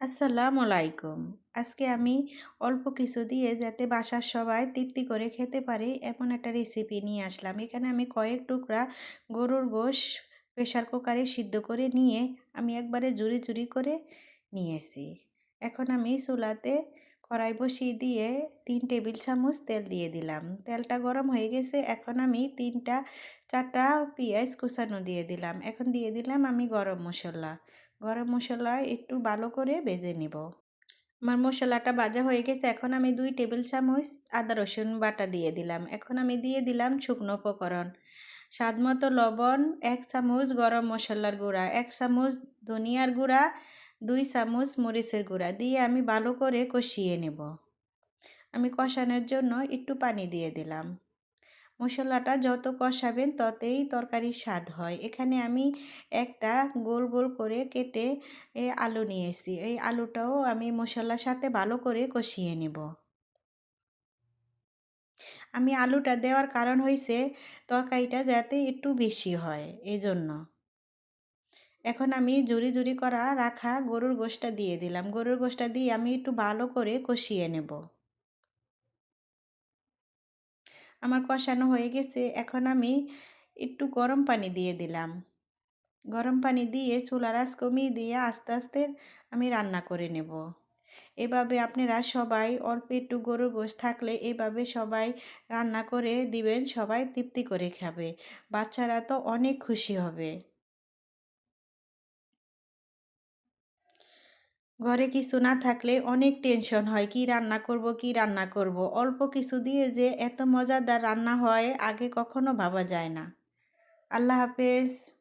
আসসালামু আলাইকুম। আজকে আমি অল্প কিছু দিয়ে যাতে বাসার সবাই তৃপ্তি করে খেতে পারে এমন একটা রেসিপি নিয়ে আসলাম। এখানে আমি কয়েক টুকরা গরুর গোশ প্রেশার কুকারে সিদ্ধ করে নিয়ে আমি একবারে জুড়ি জুড়ি করে নিয়েছি। এখন আমি চুলাতে কড়াই বসিয়ে দিয়ে তিন টেবিল চামচ তেল দিয়ে দিলাম। তেলটা গরম হয়ে গেছে, এখন আমি তিনটা, চারটা পেঁয়াজ কুচানো দিয়ে দিলাম। এখন দিয়ে দিলাম আমি গরম মশলা। গরম মশলা একটু ভালো করে ভেজে নিব। আমার মশলাটা ভাজা হয়ে গেছে, এখন আমি দুই টেবিল চামচ আদা রসুন বাটা দিয়ে দিলাম। এখন আমি দিয়ে দিলাম শুকনো উপকরণ। স্বাদ মতো লবণ, এক চামচ গরম মশলার গুঁড়া, এক চামচ ধনিয়ার গুঁড়া দুই চামচ মরিচের গুঁড়া দিয়ে আমি ভালো করে কষিয়ে নেব। আমি কষানোর জন্য একটু পানি দিয়ে দিলাম। মশলাটা যত কষাবেন ততই তরকারির স্বাদ হয়। এখানে আমি একটা গোল গোল করে কেটে আলু নিয়েছি। এই আলুটাও আমি মশলার সাথে ভালো করে কষিয়ে নেব। আমি আলুটা দেওয়ার কারণ হয়েছে তরকারিটা যাতে একটু বেশি হয় এই জন্য এখন আমি জুড়ি জুড়ি করা রাখা গরুর গোশটা দিয়ে দিলাম। গরুর গোশটা দিয়ে আমি একটু ভালো করে কষিয়ে নেব। আমার কষানো হয়ে গেছে। এখন আমি একটু গরম পানি দিয়ে দিলাম। গরম পানি দিয়ে চুলার আঁচ কমিয়ে দিয়ে আস্তে আস্তে আমি রান্না করে নেব। এভাবে আপনারা সবাই অল্প একটু গরুর গোশ থাকলে এভাবে সবাই রান্না করে দিবেন, সবাই তৃপ্তি করে খাবে। বাচ্চারা তো অনেক খুশি হবে। ঘরে কিছু না থাকলে অনেক টেনশন হয়, কি রান্না করব, কি রান্না করব। অল্প কিছু দিয়ে যে এত মজাদার রান্না হয়, আগে কখনো ভাবা যায় না। আল্লাহ হাফেজ।